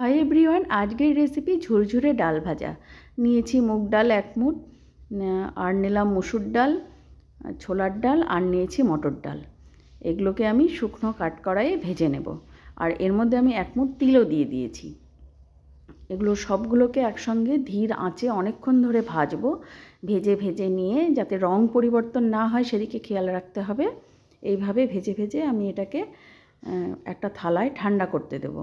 Hi everyone আজকের recipe ঝুরঝুরে ডাল ভাজা। নিয়েছি মুগ ডাল এক আহ, আর নিলাম মুসুর ডাল ছোলার ডাল আর নিয়েছি মটর ডাল। এগুলোকে আমি শুকনো কাট কড়াইয়ে ভেজে নেব। আর এর মধ্যে আমি এক মুঠ তিলও দিয়ে দিয়েছি। এগুলো সবগুলোকে একসঙ্গে ধীর আঁচে অনেকক্ষণ ধরে ভাজবো। ভেজে ভেজে নিয়ে যাতে রং পরিবর্তন না হয় সেদিকে খেয়াল রাখতে হবে। এইভাবে ভেজে ভেজে আমি এটাকে একটা থালায় ঠান্ডা করতে দেবো।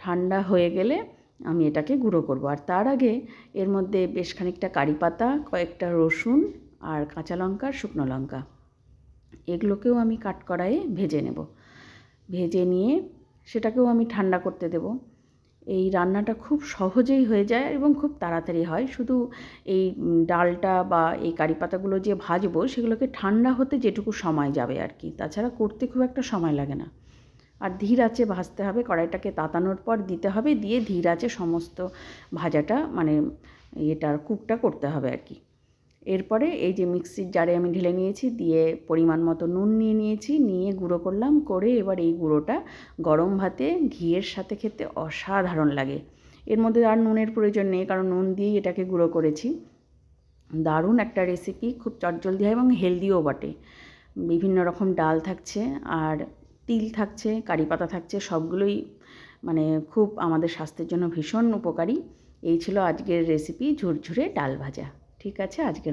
ঠান্ডা হয়ে গেলে আমি এটাকে গুঁড়ো করব। আর তার আগে এর মধ্যে বেশ খানিকটা কারি পাতা, কয়েকটা রসুন আর কাঁচা লঙ্কা শুকনো লঙ্কা। এগুলোকেও আমি কাট কড়াইয়ে ভেজে নেব। ভেজে নিয়ে সেটাকেও আমি ঠান্ডা করতে দেব। এই রান্নাটা খুব সহজেই হয়ে যায় এবং খুব তাড়াতাড়ি হয়। শুধু এই ডালটা বা এই কারি পাতাগুলো যে ভাজবো সেগুলোকে ঠান্ডা হতে যেটুকু সময় যাবে আর কি। তাছাড়া করতে খুব একটা সময় লাগে না। আর ধীর আঁচে ভাজতে হবে, কড়াইটাকে তাতানোর পর দিতে হবে, দিয়ে ধীর আঁচে সমস্ত ভাজাটা মানে এটার কুকটা করতে হবে আর কি। এরপরে এই যে মিক্সির জারে আমি ঢেলে নিয়েছি, দিয়ে পরিমাণ মতো নুন নিয়ে নিয়েছি, নিয়ে গুঁড়ো করলাম, করে এবার এই গুঁড়োটা গরম ভাতে ঘিয়ের সাথে খেতে অসাধারণ লাগে। এর মধ্যে আর নুনের প্রয়োজন নেই, কারণ নুন দিয়েই এটাকে গুঁড়ো করেছি। দারুণ একটা রেসিপি খুব চটজলদি হয় এবং হেলদিও বটে। বিভিন্ন রকম ডাল থাকছে, আর তিল থাকছে, কারি পাতা থাকছে, সবগুলোই মানে খুব আমাদের স্বাস্থ্যের জন্য ভীষণ উপকারী। এই ছিল আজকের রেসিপি ঝুরঝুরে ডাল ভাজা। ঠিক আছে, আজকের